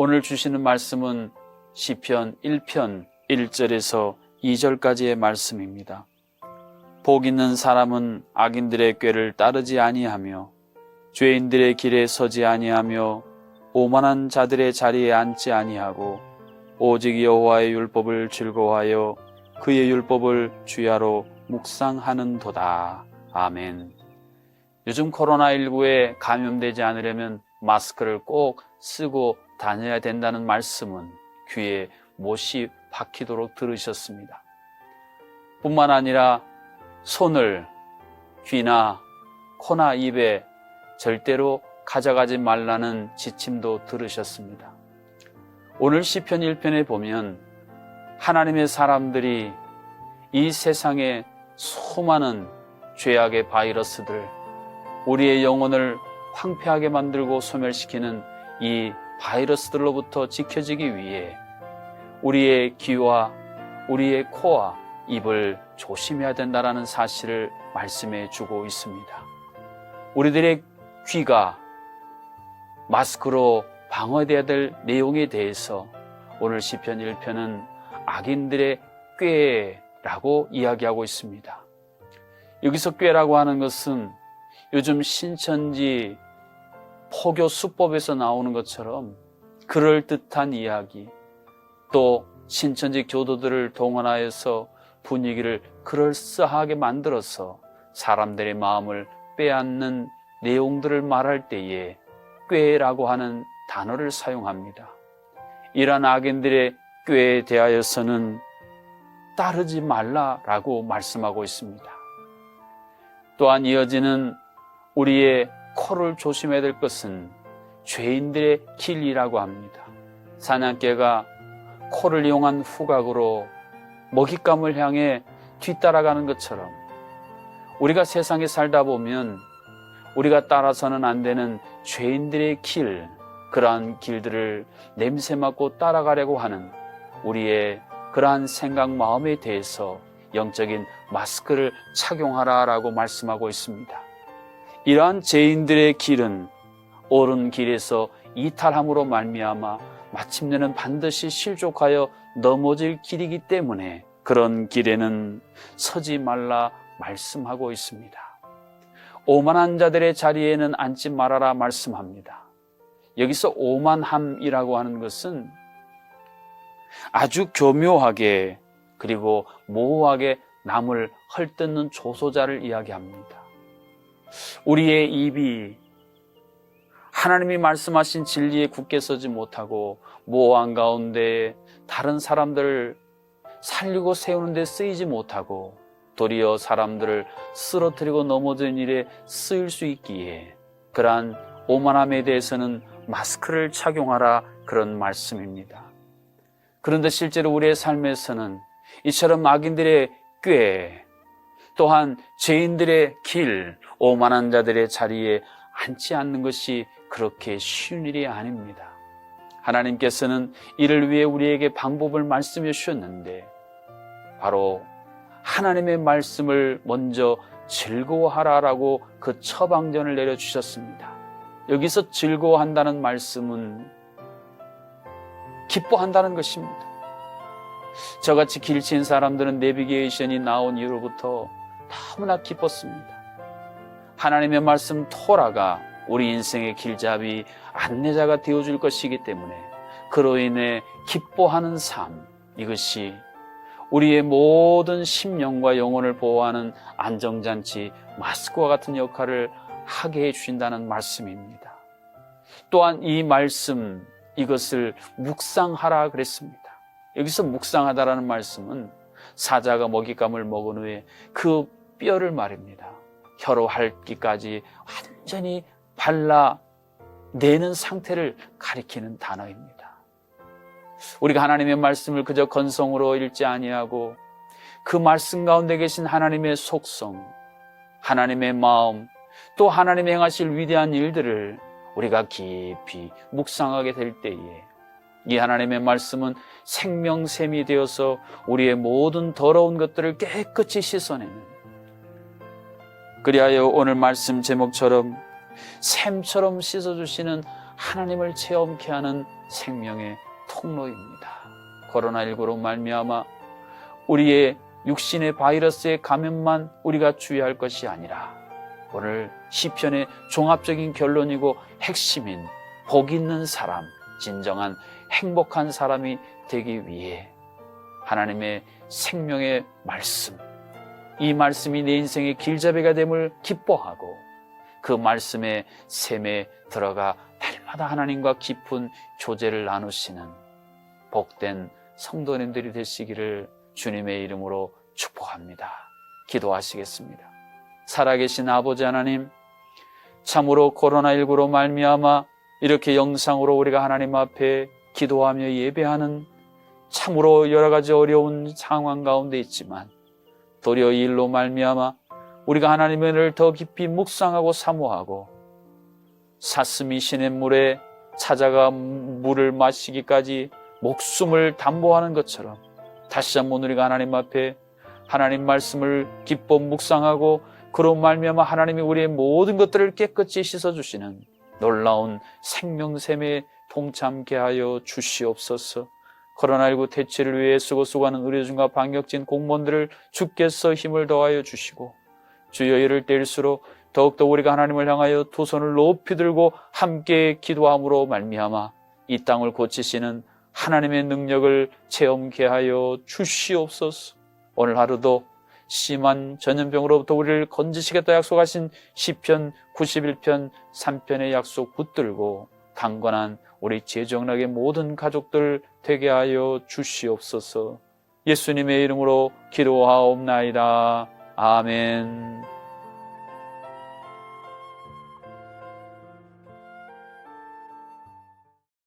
오늘 주시는 말씀은 시편 1편 1절에서 2절까지의 말씀입니다. 복 있는 사람은 악인들의 꾀를 따르지 아니하며 죄인들의 길에 서지 아니하며 오만한 자들의 자리에 앉지 아니하고 오직 여호와의 율법을 즐거워하여 그의 율법을 주야로 묵상하는도다. 아멘. 요즘 코로나19에 감염되지 않으려면 마스크를 꼭 쓰고 다녀야 된다는 말씀은 귀에 못이 박히도록 들으셨습니다. 뿐만 아니라 손을 귀나 코나 입에 절대로 가져가지 말라는 지침도 들으셨습니다. 오늘 시편 1편에 보면 하나님의 사람들이 이 세상의 수많은 죄악의 바이러스들, 우리의 영혼을 황폐하게 만들고 소멸시키는 이 바이러스들로부터 지켜지기 위해 우리의 귀와 우리의 코와 입을 조심해야 된다는 사실을 말씀해 주고 있습니다. 우리들의 귀가 마스크로 방어돼야 될 내용에 대해서 오늘 시편 1편은 악인들의 꾀라고 이야기하고 있습니다. 여기서 꾀라고 하는 것은 요즘 신천지 포교 수법에서 나오는 것처럼 그럴듯한 이야기 또 신천지 교도들을 동원하여서 분위기를 그럴싸하게 만들어서 사람들의 마음을 빼앗는 내용들을 말할 때에 꾀라고 하는 단어를 사용합니다. 이러한 악인들의 꾀에 대하여서는 따르지 말라라고 말씀하고 있습니다. 또한 이어지는 우리의 코를 조심해야 될 것은 죄인들의 길이라고 합니다. 사냥개가 코를 이용한 후각으로 먹잇감을 향해 뒤따라가는 것처럼 우리가 세상에 살다 보면 우리가 따라서는 안 되는 죄인들의 길, 그러한 길들을 냄새 맡고 따라가려고 하는 우리의 그러한 생각, 마음에 대해서 영적인 마스크를 착용하라라고 말씀하고 있습니다. 이러한 죄인들의 길은 옳은 길에서 이탈함으로 말미암아 마침내는 반드시 실족하여 넘어질 길이기 때문에 그런 길에는 서지 말라 말씀하고 있습니다. 오만한 자들의 자리에는 앉지 말아라 말씀합니다. 여기서 오만함이라고 하는 것은 아주 교묘하게 그리고 모호하게 남을 헐뜯는 조소자를 이야기합니다. 우리의 입이 하나님이 말씀하신 진리에 굳게 서지 못하고 모호한 가운데 다른 사람들을 살리고 세우는 데 쓰이지 못하고 도리어 사람들을 쓰러뜨리고 넘어진 일에 쓰일 수 있기에 그러한 오만함에 대해서는 마스크를 착용하라 그런 말씀입니다. 그런데 실제로 우리의 삶에서는 이처럼 악인들의 꾀 또한 죄인들의 길, 오만한 자들의 자리에 앉지 않는 것이 그렇게 쉬운 일이 아닙니다. 하나님께서는 이를 위해 우리에게 방법을 말씀해 주셨는데 바로 하나님의 말씀을 먼저 즐거워하라라고 그 처방전을 내려 주셨습니다. 여기서 즐거워한다는 말씀은 기뻐한다는 것입니다. 저같이 길친 사람들은 내비게이션이 나온 이후로부터 너무나 기뻤습니다. 하나님의 말씀 토라가 우리 인생의 길잡이 안내자가 되어줄 것이기 때문에 그로 인해 기뻐하는 삶 이것이 우리의 모든 심령과 영혼을 보호하는 안정장치 마스크와 같은 역할을 하게 해주신다는 말씀입니다. 또한 이 말씀 이것을 묵상하라 그랬습니다. 여기서 묵상하다라는 말씀은 사자가 먹잇감을 먹은 후에 그 뼈를 말입니다. 혀로 핥기까지 완전히 발라 내는 상태를 가리키는 단어입니다. 우리가 하나님의 말씀을 그저 건성으로 읽지 아니하고 그 말씀 가운데 계신 하나님의 속성, 하나님의 마음, 또 하나님의 행하실 위대한 일들을 우리가 깊이 묵상하게 될 때에 이 하나님의 말씀은 생명샘이 되어서 우리의 모든 더러운 것들을 깨끗이 씻어내는 그리하여 오늘 말씀 제목처럼 샘처럼 씻어주시는 하나님을 체험케 하는 생명의 통로입니다. 코로나19로 말미암아 우리의 육신의 바이러스의 감염만 우리가 주의할 것이 아니라 오늘 시편의 종합적인 결론이고 핵심인 복 있는 사람, 진정한 행복한 사람이 되기 위해 하나님의 생명의 말씀, 이 말씀이 내 인생의 길잡이가 됨을 기뻐하고 그 말씀의 샘에 들어가 날마다 하나님과 깊은 교제를 나누시는 복된 성도님들이 되시기를 주님의 이름으로 축복합니다. 기도하시겠습니다. 살아계신 아버지 하나님, 참으로 코로나19로 말미암아 이렇게 영상으로 우리가 하나님 앞에 기도하며 예배하는 참으로 여러 가지 어려운 상황 가운데 있지만 도리어 이 일로 말미암아 우리가 은혜를 더 깊이 묵상하고 사모하고 사슴이 시냇물에 찾아가 물을 마시기까지 목숨을 담보하는 것처럼 다시 한번 우리가 하나님 앞에 하나님 말씀을 기뻐 묵상하고 그로 말미암아 하나님이 우리의 모든 것들을 깨끗이 씻어 주시는 놀라운 생명샘에 동참케 하여 주시옵소서. 코로나19 대치를 위해 쓰고 수고하는 의료진과 방역진 공무원들을 주께서 힘을 더하여 주시고 주여 이를 때일수록 더욱더 우리가 하나님을 향하여 두 손을 높이 들고 함께 기도함으로 말미암아 이 땅을 고치시는 하나님의 능력을 체험케 하여 주시옵소서. 오늘 하루도 심한 전염병으로부터 우리를 건지시겠다 약속하신 시편 91편 3편의 약속 붙들고 강건한 우리 재정락의 모든 가족들 되게 하여 주시옵소서. 예수님의 이름으로 기도하옵나이다. 아멘.